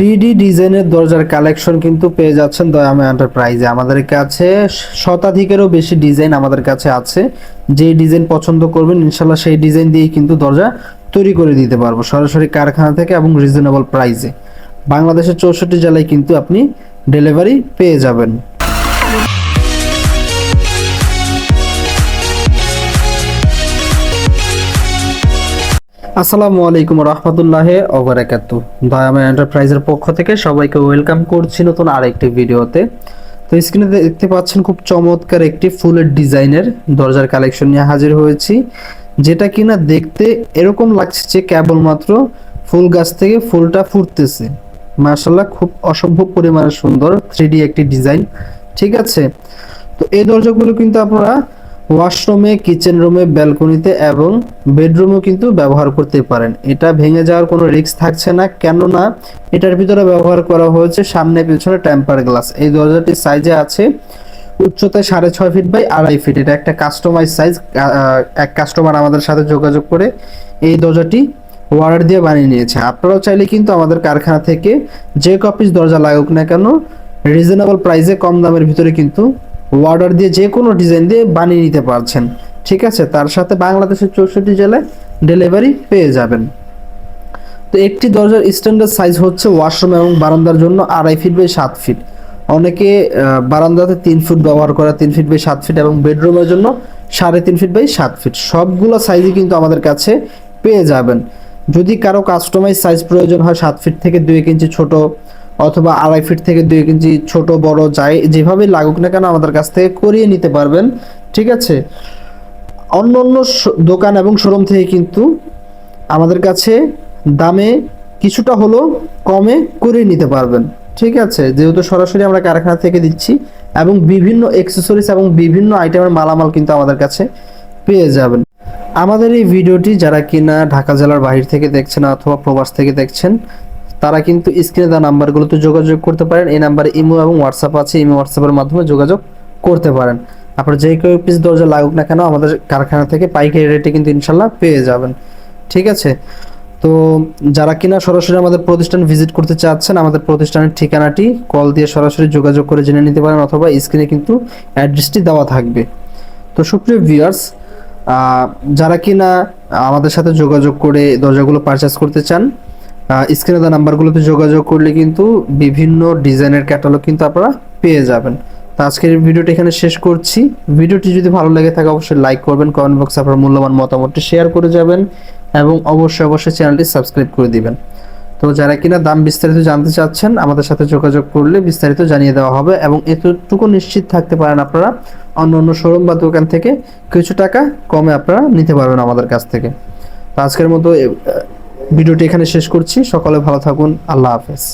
Three D ডিজাইনের দরজার collection কিন্তু পেয়ে যাচ্ছেন দয়াময় এন্টারপ্রাইজে। আমাদের কাছে শতাধিকেরও বেশি ডিজাইন আমাদের কাছে আছে। যে ডিজাইন পছন্দ করবেন ইনশাল্লাহ সেই ডিজাইন দিয়েই কিন্তু দরজা তৈরি করে দিতে পারব সরাসরি কারখানা থেকে এবং রিজনেবল প্রাইসে বাংলাদেশের চৌষট্টি জেলায় কিন্তু আপনি ডেলিভারি পেয়ে যাবেন। আসসালামু আলাইকুম রহমতুল্লাহ ওবরাকাতু দয়াময় এন্টারপ্রাইজের পক্ষ থেকে সবাইকে ওয়েলকাম করছি নতুন আরেকটি ভিডিওতে। তো স্ক্রিনে দেখতে পাচ্ছেন খুব চমৎকার একটি ফুলের ডিজাইনের দরজার কালেকশন নিয়ে হাজির হয়েছি, যেটা কিনা দেখতে এরকম লাগছে যে কেবলমাত্র ফুল গাছ থেকে ফুলটা ফুটতেছে। মার্শাল্লাহ খুব অসম্ভব পরিমাণে সুন্দর থ্রি একটি ডিজাইন। ঠিক আছে? তো এই দরজাগুলো কিন্তু আপনারা ওয়াশরুমে, কিচেন রুমে, ব্যালকনিতে এবং বেডরুমও কিন্তু ব্যবহার করতে পারেন। এটা ভেঙে যাওয়ার কোনো রিস্ক থাকছে না, কেননা এটার ভিতরে ব্যবহার করা হয়েছে সামনে পিছনে টেম্পার গ্লাস। এই দরজাটি সাইজে আছে উচ্চতায় সাড়ে ছয় ফিট বাই আড়াই ফিট। এটা একটা কাস্টমাইজ সাইজ এক কাস্টমার আমাদের সাথে যোগাযোগ করে এই দরজাটি অর্ডার দিয়ে বানিয়ে নিয়েছে। আপনারাও চাইলে কিন্তু আমাদের কারখানা থেকে যে কপিস দরজা লাগুক না কেন, রিজনেবল প্রাইসে কম দামের ভিতরে কিন্তু অর্ডার দিয়ে যে কোনো ডিজাইন দিয়ে বানিয়ে নিতে পারছেন। ঠিক আছে, তার সাথে বাংলাদেশের চৌষট্টি জেলায় ডেলিভারি পেয়ে যাবেন। তো একটি দরজার স্ট্যান্ডার্ড সাইজ হচ্ছে ওয়াশরুম এবং বারান্দার জন্য আড়াই ফিট বাই সাত ফিট অনেকে বারান্দাতে তিন ফুট ব্যবহার করা, তিন ফিট বাই সাত ফিট এবং বেডরুমের জন্য সাড়ে তিন ফিট বাই সাত ফিট সবগুলো সাইজই কিন্তু আমাদের কাছে পেয়ে যাবেন। যদি কারও কাস্টমাইজ সাইজ প্রয়োজন হয়, সাত ফিট থেকে দুই ইঞ্চি ছোট অথবা আড়াই ফিট থেকে দুই ইঞ্চি ছোট, বড় যাই যেভাবে লাগুক না কেন আমাদের কাছ থেকে করিয়ে নিতে পারবেন। ঠিক আছে? অন্য অন্য দোকান এবং শোরুম থেকে কিন্তু আমাদের কাছে দামে কিছুটা হলেও কমে করে নিতে পারবেন। ঠিক আছে? যেহেতু সরাসরি আমরা কারখানা থেকে দিচ্ছি এবং বিভিন্ন এক্সেসরিজ এবং বিভিন্ন আইটেমের মালামাল কিন্তু আমাদের কাছে পেয়ে যাবেন। আমাদের এই ভিডিওটি যারা কিনা ঢাকা জেলার বাহির থেকে দেখছেন অথবা প্রবাস থেকে দেখছেন তারা কিন্তু স্ক্রিনে দেওয়া নাম্বারগুলোতে যোগাযোগ করতে পারেন। এই নাম্বারে ইমো এবং হোয়াটসঅ্যাপ আছে। ইমো হোয়াটসঅ্যাপের মাধ্যমে যোগাযোগ করতে পারেন। আপনার যে কেউ পিস দরজা লাগুক না কেন, আমাদের কারখানা থেকে পাইকারি রেটে কিন্তু ইনশাল্লাহ পেয়ে যাবেন। ঠিক আছে? তো যারা কিনা সরাসরি আমাদের প্রতিষ্ঠান ভিজিট করতে চাচ্ছেন, আমাদের প্রতিষ্ঠানের ঠিকানাটি কল দিয়ে সরাসরি যোগাযোগ করে জেনে নিতে পারেন অথবা স্ক্রিনে কিন্তু অ্যাড্রেসটি দেওয়া থাকবে। তো সুপ্রিয় ভিউয়ার্স যারা কিনা আমাদের সাথে যোগাযোগ করে দরজাগুলো পারচেস করতে চান স্ক্রিনে দেওয়া নাম্বারগুলোতে যোগাযোগ করলে কিন্তু বিভিন্ন ডিজাইনের ক্যাটালগ কিন্তু আপনারা পেয়ে যাবেন। তো আজকের ভিডিওটি এখানে শেষ করছি। ভিডিওটি যদি ভালো লেগে থাকে অবশ্যই লাইক করবেন কমেন্ট বক্সে আপনার মূল্যবান মতামতটি শেয়ার করে যাবেন এবং অবশ্যই অবশ্যই চ্যানেলটি সাবস্ক্রাইব করে দিবেন। তো যারা কিনা দাম বিস্তারিত জানতে চাচ্ছেন, আমাদের সাথে যোগাযোগ করলে বিস্তারিত জানিয়ে দেওয়া হবে এবং এতটুকু নিশ্চিত থাকতে পারেন আপনারা অন্য অন্য শোরুম বা দোকান থেকে কিছু টাকা কমে আপনারা নিতে পারবেন আমাদের কাছ থেকে। তো আজকের মতো ভিডিওটি এখানে শেষ করছি। সকলে ভালো থাকুন। আল্লাহ হাফেজ।